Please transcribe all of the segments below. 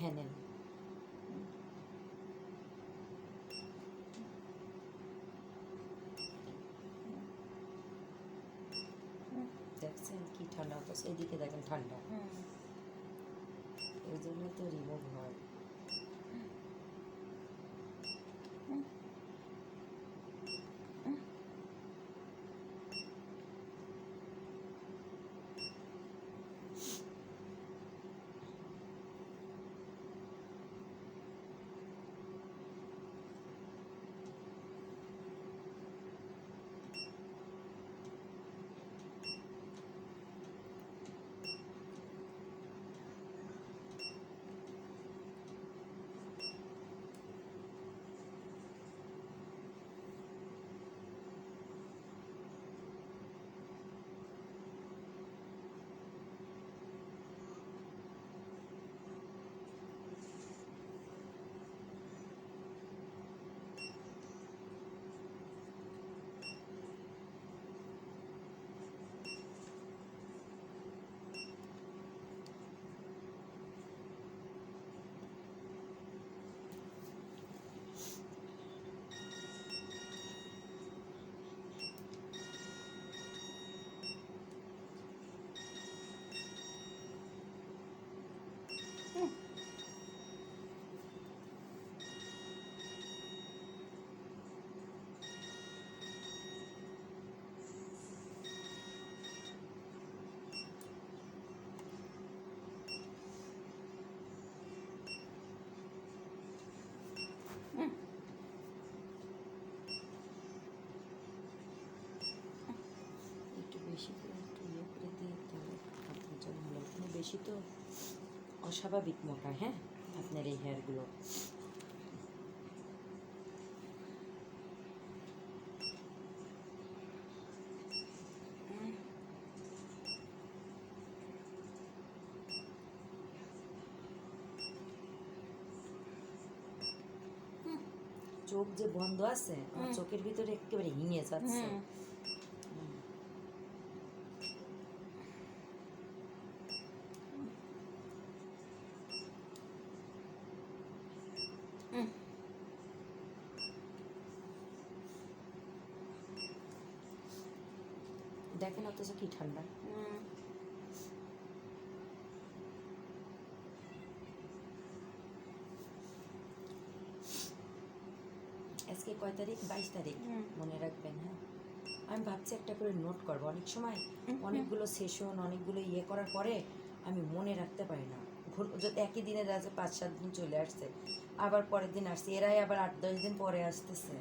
হ্যাঁ নেন দেখছেন কি ঠান্ডা অথচ এদিকে দেখেন ঠান্ডা। এই জন্য তো রিমুভ হয় একটু বেশি করে একটু ইয়ে করে দিয়ে তাহলে আপনার জন্য ভালো আপনি বেশি তো অস্বাভাবিক মোটা হ্যাঁ? আপনার এই হেয়ারগুলো চোখ যে বন্ধ আছে চোখের ভিতরে একেবারে হিঙে যাচ্ছে। দেখেন অথচ কি ঠান্ডা। আজকে কয় তারিখ? বাইশ তারিখ। মনে রাখবেন হ্যাঁ? আমি ভাবছি একটা করে নোট করব। অনেক সময় অনেকগুলো সেশন অনেকগুলো ইয়ে করার পরে আমি মনে রাখতে পারি না। ভুল- যদি একই দিনে আছে পাঁচ সাত দিন চলে আসছে আবার পরের দিন আসছে এরাই আবার আট দশ দিন পরে আসতেছে।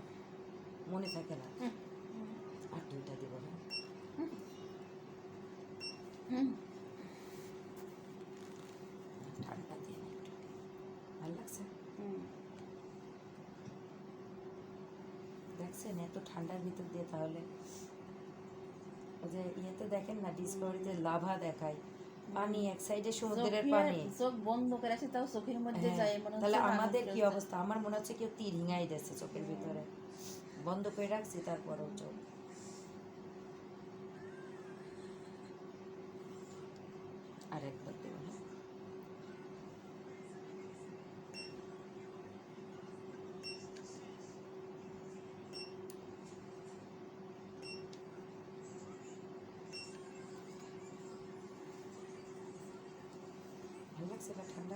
মনে থাকে না। আর দুইটা দিব। হুম ঠান্ডা দিয়ে একটু ভালো লাগছে হুম দেখছেন এত ঠান্ডার ভিতর দিয়ে তাহলে ওই যে ইয়েতে দেখেন না ডিসকভারিতে লাভা দেখায় পানি এক সাইডে সমুদ্রের পানি। চোখ বন্ধ করে আছে তাও চোখের মধ্যে যায় মনে তাহলে আমাদের কি অবস্থা? আমার মনে হচ্ছে কেউ তীর হিঙাই চোখের ভিতরে বন্ধ করে রাখছি তারপরও চোখ আর একবার দেবো হ্যাঁ ভালো লাগছে এটা ঠান্ডা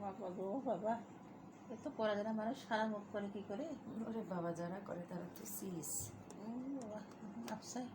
বাবা গো বাবা। এত পড়া না মানুষ সারা মুখ করে কি করে? ওরে বাবা যারা করে তারা তো বাবা আফসাই